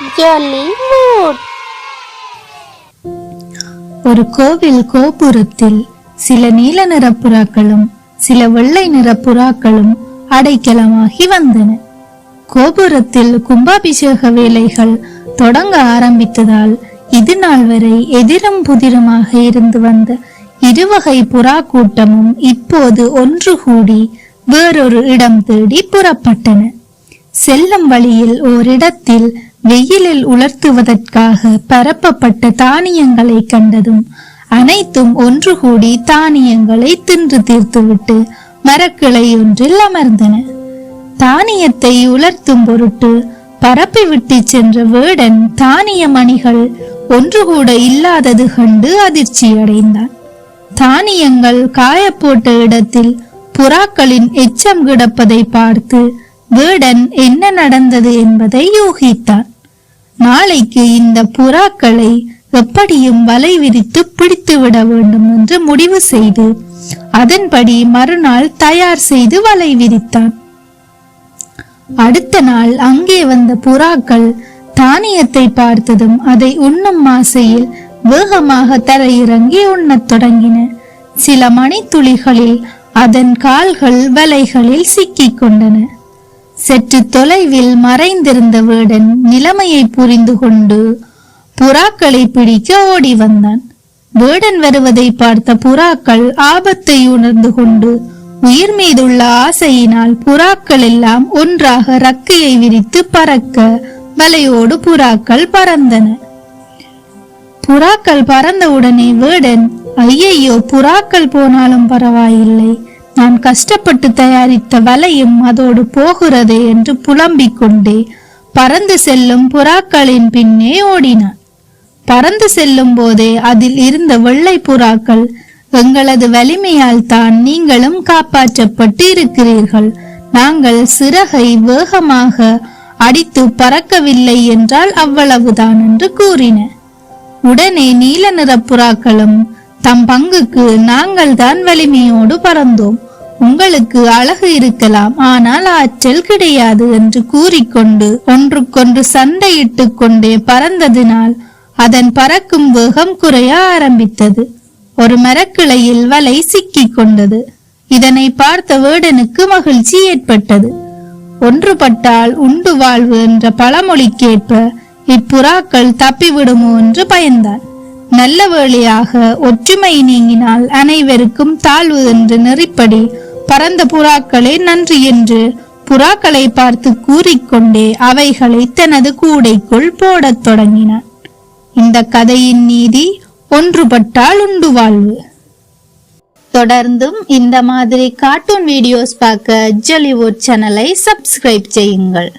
Jolly mood ஒரு கோவில் கோபுரத்தில் சில நீல நிற புறாக்களும் சில வெள்ளை நிற புறாக்களும் அடைக்கலமாகி வந்தன. கோபுரத்தில் கும்பாபிஷேக வேலைகள் தொடங்க ஆரம்பித்ததால் இது நாள் வரை எதிரும் புதிருமாக இருந்து வந்த இருவகை புறா கூட்டமும் இப்போது ஒன்று கூடி வேறொரு இடம் தேடி புறப்பட்டன. செல்லும் வழியில் ஓரிடத்தில் வெயிலில் உலர்த்துவதற்காக பரப்பப்பட்ட தானியங்களை கண்டதும் அனைத்தும் ஒன்று கூடி தானியங்களை தின்று தீர்த்துவிட்டு மரக்கிளை ஒன்றில் அமர்ந்தன. தானியத்தை உலர்த்தும் பொருட்டு பரப்பி விட்டு சென்ற வேடன் தானிய மணிகள் ஒன்று கூட இல்லாதது கண்டு அதிர்ச்சி அடைந்தான் தானியங்கள் காயப்போட்ட இடத்தில் புறாக்களின் எச்சம் கிடப்பதை பார்த்து வேடன் என்ன நடந்தது என்பதை யூகித்தான். நாளைக்கு இந்த புறாக்களை எப்படியும் வலை விரித்து பிடித்து விட வேண்டும் என்று முடிவு செய்து அதன்படி மறுநாள் தயார் செய்து வலை விரித்தான். அடுத்த நாள் அங்கே வந்த புறாக்கள் தானியத்தை பார்த்ததும் அதை உண்ணும் ஆசையில் வேகமாக தரையிறங்கி உண்ணத் தொடங்கின. சில மணித்துளிகளில் அதன் கால்கள் வலைகளில் சிக்கிக் கொண்டன. சற்று தொலைவில் மறைந்திருந்த வேடன் நிலைமையை புரிந்து கொண்டு புறாக்களை பிடிக்க ஓடி வந்தான். வேடன் வருவதை பார்த்த புறாக்கள் ஆபத்தை உணர்ந்து கொண்டு உயிர் மீதுள்ள ஆசையினால் புறாக்கள் எல்லாம் ஒன்றாக ரக்கையை விரித்து பறக்க வலையோடு புறாக்கள் பறந்தன. புறாக்கள் பறந்தவுடனே வேடன் ஐயையோ புறாக்கள் போனாலும் பரவாயில்லை. நான் கஷ்டப்பட்டு தயாரித்த வலையும் அதோடு போகிறது என்று புலம்பிக் கொண்டே பறந்து செல்லும் புறாக்களின் பின்னே ஓடினான். பறந்து செல்லும் போதே அதில் இருந்த வெள்ளை புறாக்கள் எங்களது வலிமையால் தான் நீங்களும் காப்பாற்றப்பட்டு இருக்கிறீர்கள். நாங்கள் சிறகை வேகமாக அடித்து பறக்கவில்லை என்றால் அவ்வளவுதான் என்று கூறின. உடனே நீல நிற புறாக்களும் தம் பங்குக்கு நாங்கள் தான் வலிமையோடு பறந்தோம். உங்களுக்கு அழகு இருக்கலாம் ஆனால் ஆற்றல் கிடையாது என்று கூறிக்கொண்டு ஒன்றுக்கொன்று சண்டையிட்டுக் கொண்டே பறந்ததினால் அதன் பறக்கும் வேகம் குறைய ஆரம்பித்தது. ஒரு மரக்கிளையில் வலை சிக்கிக் கொண்டது. இதனை பார்த்த வேடனுக்கு மகிழ்ச்சி ஏற்பட்டது. ஒன்றுபட்டால் உண்டு வாழ்வு என்ற பழமொழிக்கேற்ப இப்புறாக்கள் தப்பிவிடுமோ என்று பயந்தான். நல்ல வேளையாக ஒற்றுமை நீங்கினால் அனைவருக்கும் தாழ்வு என்று நெறிப்படி பறந்த புறாக்களே நன்றி என்று புறாக்களை பார்த்து கூறிக்கொண்டே அவைகளை தனது கூடைக்குள் போடத் தொடங்கினான் இந்த கதையின் நீதி ஒன்றுபட்டால் உண்டு வாழ்வு. தொடர்ந்தும் இந்த மாதிரி கார்ட்டூன் வீடியோஸ் பார்க்க ஜொலிவுட் சேனலை சப்ஸ்கிரைப் செய்யுங்கள்.